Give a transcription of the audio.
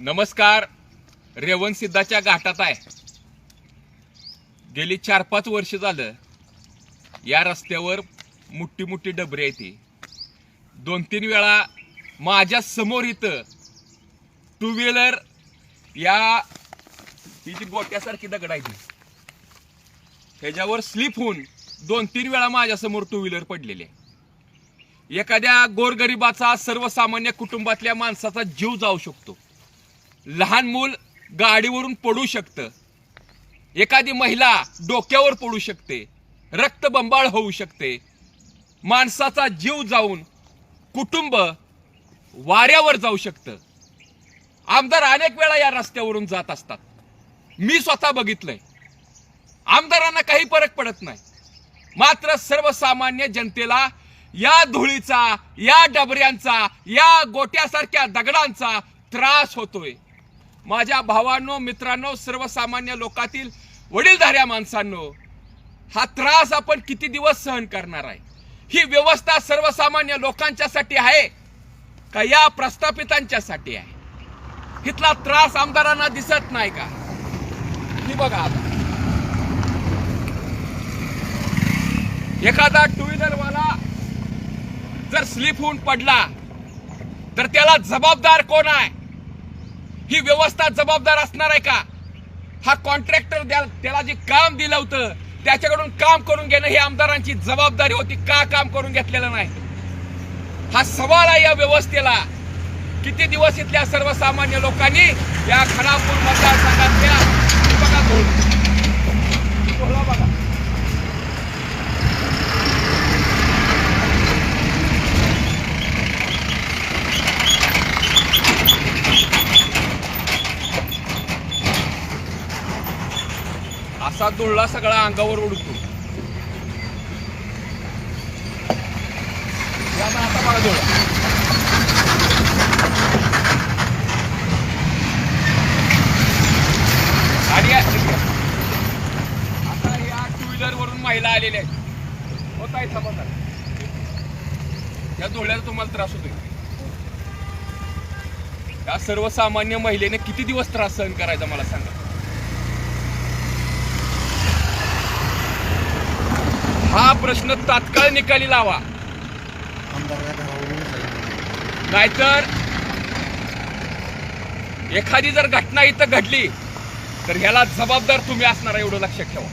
नमस्कार. रेवण सिद्धाच्या घाटात आहे. गेली चार पाच वर्ष झालं या रस्त्यावर मोठी मोठी डबरी आहे ती दोन तीन वेळा माझ्यासमोर इथं टू व्हीलर या ही जी गोट्यासारखी दगड आहे ती ह्याच्यावर स्लिप होऊन दोन तीन वेळा माझ्यासमोर टू व्हीलर पडलेली आहे. एखाद्या गोरगरिबाचा सर्वसामान्य कुटुंबातल्या माणसाचा जीव जाऊ शकतो. लहान मूल गाडीवरून पडू शकतं. एखादी महिला डोक्यावर पडू शकते. रक्तबंबाळ होऊ शकते. माणसाचा जीव जाऊन कुटुंब वाऱ्यावर जाऊ शकतं. आमदार अनेक वेळा या रस्त्यावरून जात असतात. मी स्वतः बघितलंय. आमदारांना काही फरक पडत नाही. मात्र सर्वसामान्य जनतेला या धुळीचा या डबऱ्यांचा या गोट्यासारख्या दगडांचा त्रास होतोय. माझ्या भावांनो मित्रांनो सर्वसामान्य लोकातील वडीलधाऱ्या माणसांनो हा त्रास आपण किती दिवस सहन करणार आहे? ही व्यवस्था सर्वसामान्य लोकांच्यासाठी आहे का या प्रस्थापितांच्यासाठी आहे? इथला त्रास आमदारांना दिसत नाही का? ही बघा आता. एखादा टू व्हीलरवाला जर स्लिप होऊन पडला तर त्याला जबाबदार कोण आहे? ही व्यवस्था जबाबदार असणार आहे का? हा कॉन्ट्रॅक्टर त्याला जे काम दिलं होतं त्याच्याकडून काम करून घेणं ही आमदारांची जबाबदारी होती का काम करून घेतलेलं नाही? हा सवाल आहे या व्यवस्थेला. किती दिवस इथल्या सर्वसामान्य लोकांनी या खानापूर मतदारसंघातल्या हे बघा. असा धुळला सगळा अंगावर उडतो. आता बघा धुळा. आणि या- आता या टू व्हीलर वरून महिला आलेल्या आहेत. होत आहे थांबा या धुळ्याचा तुम्हाला त्रास होतोय. या सर्वसामान्य महिलेने किती दिवस त्रास सहन करायचा मला सांगा. हा प्रश्न तात्काळ निकाली लावा. नाहीतर एखादी जर घटना इथं घडली तर ह्याला जबाबदार तुम्ही असणार एवढं लक्षात ठेवा.